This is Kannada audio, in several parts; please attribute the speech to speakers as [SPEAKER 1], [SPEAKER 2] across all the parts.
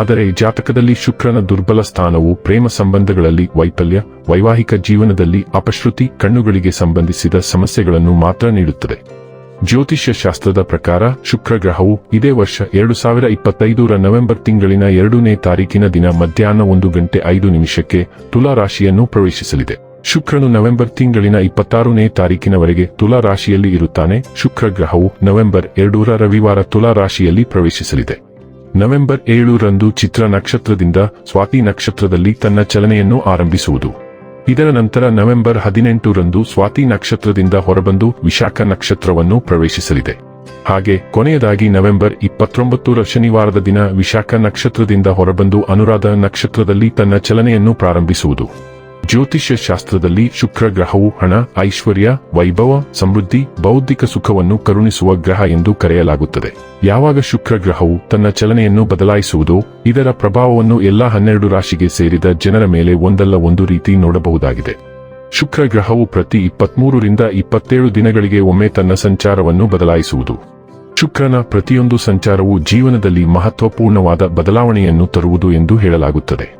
[SPEAKER 1] ಆದರೆ ಜಾತಕದಲ್ಲಿ ಶುಕ್ರನ ದುರ್ಬಲ ಸ್ಥಾನವು ಪ್ರೇಮ ಸಂಬಂಧಗಳಲ್ಲಿ ವೈಫಲ್ಯ, ವೈವಾಹಿಕ ಜೀವನದಲ್ಲಿ ಅಪಶ್ರುತಿ, ಕಣ್ಣುಗಳಿಗೆ ಸಂಬಂಧಿಸಿದ ಸಮಸ್ಯೆಗಳನ್ನು ಮಾತ್ರ ನೀಡುತ್ತದೆ. ಜ್ಯೋತಿಷ್ಯ ಶಾಸ್ತ್ರದ ಪ್ರಕಾರ ಶುಕ್ರ ಗ್ರಹವು ಇದೇ ವರ್ಷ ಎರಡು ಸಾವಿರ ಇಪ್ಪತ್ತೈದರ ನವೆಂಬರ್ ತಿಂಗಳಿನ ಎರಡನೇ ತಾರೀಕಿನ ದಿನ ಮಧ್ಯಾಹ್ನ ಒಂದು ಗಂಟೆ ಐದು ನಿಮಿಷಕ್ಕೆ ತುಲಾ ರಾಶಿಯನ್ನು ಪ್ರವೇಶಿಸಲಿದೆ. ಶುಕ್ರನು ನವೆಂಬರ್ ತಿಂಗಳಿನ ಇಪ್ಪತ್ತಾರನೇ ತಾರೀಕಿನವರೆಗೆ ತುಲಾ ರಾಶಿಯಲ್ಲಿ ಇರುತ್ತಾನೆ. ಶುಕ್ರ ಗ್ರಹವು ನವೆಂಬರ್ ಎರಡೂರ ರವಿವಾರ ತುಲಾ ರಾಶಿಯಲ್ಲಿ ಪ್ರವೇಶಿಸಲಿದೆ. ನವೆಂಬರ್ ಏಳರಂದು ಚಿತ್ರ ನಕ್ಷತ್ರದಿಂದ ಸ್ವಾತಿ ನಕ್ಷತ್ರದಲ್ಲಿ ತನ್ನ ಚಲನೆಯನ್ನು ಆರಂಭಿಸುವುದು. ಇದರ ನಂತರ ನವೆಂಬರ್ ಹದಿನೆಂಟರಂದು ಸ್ವಾತಿ ನಕ್ಷತ್ರದಿಂದ ಹೊರಬಂದು ವಿಶಾಖ ನಕ್ಷತ್ರವನ್ನು ಪ್ರವೇಶಿಸಲಿದೆ. ಹಾಗೆ ಕೊನೆಯದಾಗಿ ನವೆಂಬರ್ ಇಪ್ಪತ್ತೊಂಬತ್ತರ ಶನಿವಾರದ ದಿನ ವಿಶಾಖ ನಕ್ಷತ್ರದಿಂದ ಹೊರಬಂದು ಅನುರಾಧ ನಕ್ಷತ್ರದಲ್ಲಿ ತನ್ನ ಚಲನೆಯನ್ನು ಪ್ರಾರಂಭಿಸುವುದು. ಜ್ಯೋತಿಷ್ಯ ಶಾಸ್ತ್ರದಲ್ಲಿ ಶುಕ್ರ ಗ್ರಹವು ಹಣ, ಐಶ್ವರ್ಯ, ವೈಭವ, ಸಮೃದ್ಧಿ, ಬೌದ್ಧಿಕ ಸುಖವನ್ನು ಕರುಣಿಸುವ ಗ್ರಹ ಎಂದು ಕರೆಯಲಾಗುತ್ತದೆ. ಯಾವಾಗ ಶುಕ್ರ ಗ್ರಹವು ತನ್ನ ಚಲನೆಯನ್ನು ಬದಲಾಯಿಸುವುದೋ, ಇದರ ಪ್ರಭಾವವನ್ನು ಎಲ್ಲಾ ಹನ್ನೆರಡು ರಾಶಿಗೆ ಸೇರಿದ ಜನರ ಮೇಲೆ ಒಂದಲ್ಲ ಒಂದು ರೀತಿ ನೋಡಬಹುದಾಗಿದೆ. ಶುಕ್ರ ಗ್ರಹವು ಪ್ರತಿ ಇಪ್ಪತ್ಮೂರರಿಂದ ಇಪ್ಪತ್ತೇಳು ದಿನಗಳಿಗೆ ಒಮ್ಮೆ ತನ್ನ ಸಂಚಾರವನ್ನು ಬದಲಾಯಿಸುವುದು. ಶುಕ್ರನ ಪ್ರತಿಯೊಂದು ಸಂಚಾರವು ಜೀವನದಲ್ಲಿ ಮಹತ್ವಪೂರ್ಣವಾದ ಬದಲಾವಣೆಯನ್ನು ತರುವುದು ಎಂದು ಹೇಳಲಾಗುತ್ತದೆ.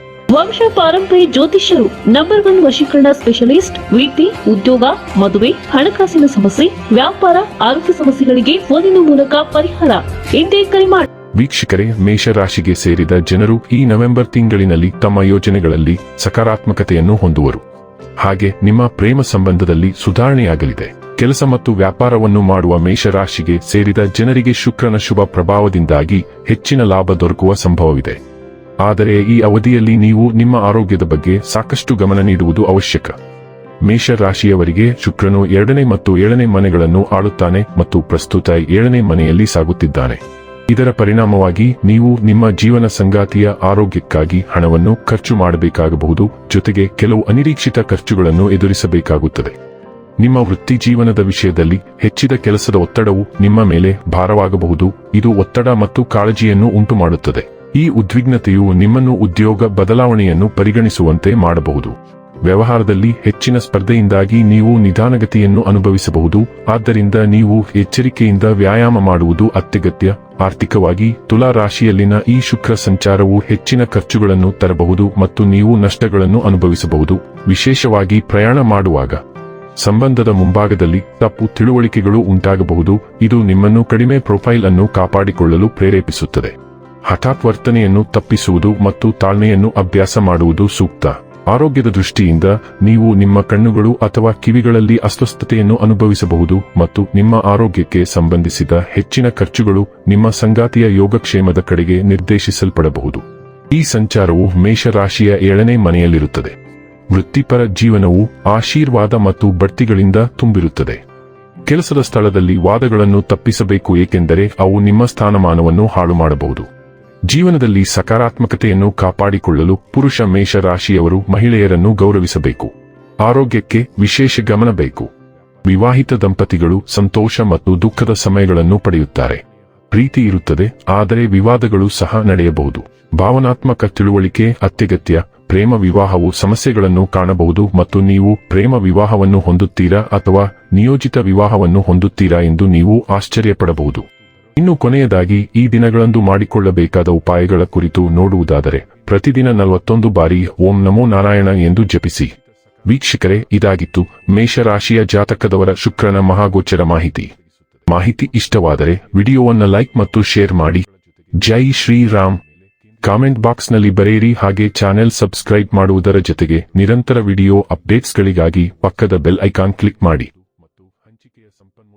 [SPEAKER 2] ವಂಶ ಪಾರಂಪರ್ಯ ಜ್ಯೋತಿಷ್ಯರು ನಂಬರ್ ಒನ್ ವಶೀಕರಣ ಸ್ಪೆಷಲಿಸ್ಟ್ ವೃತ್ತಿ ಉದ್ಯೋಗ, ಮದುವೆ, ಹಣಕಾಸಿನ ಸಮಸ್ಯೆ, ವ್ಯಾಪಾರ, ಆರೋಗ್ಯ ಸಮಸ್ಯೆಗಳಿಗೆ ಫೋನಿನ ಮೂಲಕ ಪರಿಹಾರ. ಎಂದೇ ಕರೆ ಮಾಡಿ
[SPEAKER 1] ವೀಕ್ಷಕರೇ, ಮೇಷರಾಶಿಗೆ ಸೇರಿದ ಜನರು ಈ ನವೆಂಬರ್ ತಿಂಗಳಿನಲ್ಲಿ ತಮ್ಮ ಯೋಜನೆಗಳಲ್ಲಿ ಸಕಾರಾತ್ಮಕತೆಯನ್ನು ಹೊಂದುವರು. ಹಾಗೆ ನಿಮ್ಮ ಪ್ರೇಮ ಸಂಬಂಧದಲ್ಲಿ ಸುಧಾರಣೆಯಾಗಲಿದೆ. ಕೆಲಸ ಮತ್ತು ವ್ಯಾಪಾರವನ್ನು ಮಾಡುವ ಮೇಷರಾಶಿಗೆ ಸೇರಿದ ಜನರಿಗೆ ಶುಕ್ರನ ಶುಭ ಪ್ರಭಾವದಿಂದಾಗಿ ಹೆಚ್ಚಿನ ಲಾಭ ದೊರಕುವ ಸಂಭವವಿದೆ. ಆದರೆ ಈ ಅವಧಿಯಲ್ಲಿ ನೀವು ನಿಮ್ಮ ಆರೋಗ್ಯದ ಬಗ್ಗೆ ಸಾಕಷ್ಟು ಗಮನ ನೀಡುವುದು ಅವಶ್ಯಕ. ಮೇಷ ರಾಶಿಯವರಿಗೆ ಶುಕ್ರನು ಎರಡನೇ ಮತ್ತು ಏಳನೇ ಮನೆಗಳನ್ನು ಆಳುತ್ತಾನೆ ಮತ್ತು ಪ್ರಸ್ತುತ ಏಳನೇ ಮನೆಯಲ್ಲಿ ಸಾಗುತ್ತಿದ್ದಾನೆ. ಇದರ ಪರಿಣಾಮವಾಗಿ ನೀವು ನಿಮ್ಮ ಜೀವನ ಸಂಗಾತಿಯ ಆರೋಗ್ಯಕ್ಕಾಗಿ ಹಣವನ್ನು ಖರ್ಚು ಮಾಡಬೇಕಾಗಬಹುದು, ಜೊತೆಗೆ ಕೆಲವು ಅನಿರೀಕ್ಷಿತ ಖರ್ಚುಗಳನ್ನು ಎದುರಿಸಬೇಕಾಗುತ್ತದೆ. ನಿಮ್ಮ ವೃತ್ತಿ ಜೀವನದ ವಿಷಯದಲ್ಲಿ ಹೆಚ್ಚಿದ ಕೆಲಸದ ಒತ್ತಡವು ನಿಮ್ಮ ಮೇಲೆ ಭಾರವಾಗಬಹುದು, ಇದು ಒತ್ತಡ ಮತ್ತು ಕಾಳಜಿಯನ್ನು ಉಂಟುಮಾಡುತ್ತದೆ. ಈ ಉದ್ವಿಗ್ನತೆಯು ನಿಮ್ಮನ್ನು ಉದ್ಯೋಗ ಬದಲಾವಣೆಯನ್ನು ಪರಿಗಣಿಸುವಂತೆ ಮಾಡಬಹುದು. ವ್ಯವಹಾರದಲ್ಲಿ ಹೆಚ್ಚಿನ ಸ್ಪರ್ಧೆಯಿಂದಾಗಿ ನೀವು ನಿಧಾನಗತಿಯನ್ನು ಅನುಭವಿಸಬಹುದು. ಆದ್ದರಿಂದ ನೀವು ಎಚ್ಚರಿಕೆಯಿಂದ ವ್ಯಾಯಾಮ ಮಾಡುವುದು ಅತ್ಯಗತ್ಯ. ಆರ್ಥಿಕವಾಗಿ, ತುಲಾ ರಾಶಿಯಲ್ಲಿನ ಈ ಶುಕ್ರ ಸಂಚಾರವು ಹೆಚ್ಚಿನ ಖರ್ಚುಗಳನ್ನು ತರಬಹುದು ಮತ್ತು ನೀವು ನಷ್ಟಗಳನ್ನು ಅನುಭವಿಸಬಹುದು. ವಿಶೇಷವಾಗಿ ಪ್ರಯಾಣ ಮಾಡುವಾಗ. ಸಂಬಂಧದ ಮುಂಭಾಗದಲ್ಲಿ ತಪ್ಪು ತಿಳುವಳಿಕೆಗಳು ಉಂಟಾಗಬಹುದು. ಇದು ನಿಮ್ಮನ್ನು ಕಡಿಮೆ ಪ್ರೊಫೈಲ್ ಅನ್ನು ಕಾಪಾಡಿಕೊಳ್ಳಲು ಪ್ರೇರೇಪಿಸುತ್ತದೆ. ಹಠಾತ್ ವರ್ತನೆಯನ್ನು ತಪ್ಪಿಸುವುದು ಮತ್ತು ತಾಳ್ಮೆಯನ್ನು ಅಭ್ಯಾಸ ಮಾಡುವುದು ಸೂಕ್ತ. ಆರೋಗ್ಯದ ದೃಷ್ಟಿಯಿಂದ ನೀವು ನಿಮ್ಮ ಕಣ್ಣುಗಳು ಅಥವಾ ಕಿವಿಗಳಲ್ಲಿ ಅಸ್ವಸ್ಥತೆಯನ್ನು ಅನುಭವಿಸಬಹುದು ಮತ್ತು ನಿಮ್ಮ ಆರೋಗ್ಯಕ್ಕೆ ಸಂಬಂಧಿಸಿದ ಹೆಚ್ಚಿನ ಖರ್ಚುಗಳು ನಿಮ್ಮ ಸಂಗಾತಿಯ ಯೋಗಕ್ಷೇಮದ ಕಡೆಗೆ ನಿರ್ದೇಶಿಸಲ್ಪಡಬಹುದು. ಈ ಸಂಚಾರವು ಮೇಷರಾಶಿಯ ಏಳನೇ ಮನೆಯಲ್ಲಿರುತ್ತದೆ. ವೃತ್ತಿಪರ ಜೀವನವು ಆಶೀರ್ವಾದ ಮತ್ತು ಬಡ್ತಿಗಳಿಂದ ತುಂಬಿರುತ್ತದೆ. ಕೆಲಸದ ಸ್ಥಳದಲ್ಲಿ ವಾದಗಳನ್ನು ತಪ್ಪಿಸಬೇಕು ಏಕೆಂದರೆ ಅವು ನಿಮ್ಮ ಸ್ಥಾನಮಾನವನ್ನು ಹಾಳು ಮಾಡಬಹುದು ಜೀವನದಲ್ಲಿ ಸಕಾರಾತ್ಮಕತೆಯನ್ನು ಕಾಪಾಡಿಕೊಳ್ಳಲು ಪುರುಷ ಮೇಷ ರಾಶಿಯವರು ಮಹಿಳೆಯರನ್ನು ಗೌರವಿಸಬೇಕು. ಆರೋಗ್ಯಕ್ಕೆ ವಿಶೇಷ ಗಮನ ಬೇಕು. ವಿವಾಹಿತ ದಂಪತಿಗಳು ಸಂತೋಷ ಮತ್ತು ದುಃಖದ ಸಮಯಗಳನ್ನು ಪಡೆಯುತ್ತಾರೆ. ಪ್ರೀತಿ ಇರುತ್ತದೆ, ಆದರೆ ವಿವಾದಗಳು ಸಹ ನಡೆಯಬಹುದು. ಭಾವನಾತ್ಮಕ ತಿಳುವಳಿಕೆ ಅತ್ಯಗತ್ಯ. ಪ್ರೇಮ ವಿವಾಹವು ಸಮಸ್ಯೆಗಳನ್ನು ಕಾಣಬಹುದು ಮತ್ತು ನೀವು ಪ್ರೇಮ ವಿವಾಹವನ್ನು ಹೊಂದುತ್ತೀರಾ ಅಥವಾ ನಿಯೋಜಿತ ವಿವಾಹವನ್ನು ಹೊಂದುತ್ತೀರಾ ಎಂದು ನೀವು ಆಶ್ಚರ್ಯಪಡಬಹುದು. ಇನ್ನು ಕೊನೆಯದಾಗಿ ಈ ದಿನಗಳಂದು ಮಾಡಿಕೊಳ್ಳಬೇಕಾದ ಉಪಾಯಗಳ ಕುರಿತು ನೋಡುವುದಾದರೆ ಪ್ರತಿದಿನ ನಲವತ್ತೊಂದು ಬಾರಿ ಓಂ ನಮೋ ನಾರಾಯಣ ಎಂದು ಜಪಿಸಿ. ವೀಕ್ಷಕರೇ, ಇದಾಗಿತ್ತು ಮೇಷರಾಶಿಯ ಜಾತಕದವರ ಶುಕ್ರನ ಮಹಾಗೋಚರ ಮಾಹಿತಿ. ಮಾಹಿತಿ ಇಷ್ಟವಾದರೆ ವಿಡಿಯೋವನ್ನು ಲೈಕ್ ಮತ್ತು ಶೇರ್ ಮಾಡಿ. ಜೈ ಶ್ರೀರಾಮ್. ಕಾಮೆಂಟ್ ಬಾಕ್ಸ್ನಲ್ಲಿ ಬರೆಯಿರಿ ಹಾಗೆ ಚಾನೆಲ್ ಸಬ್ಸ್ಕ್ರೈಬ್ ಮಾಡುವುದರ ಜೊತೆಗೆ ನಿರಂತರ ವಿಡಿಯೋ ಅಪ್ಡೇಟ್ಸ್ಗಳಿಗಾಗಿ ಪಕ್ಕದ ಬೆಲ್ ಐಕಾನ್ ಕ್ಲಿಕ್ ಮಾಡಿ.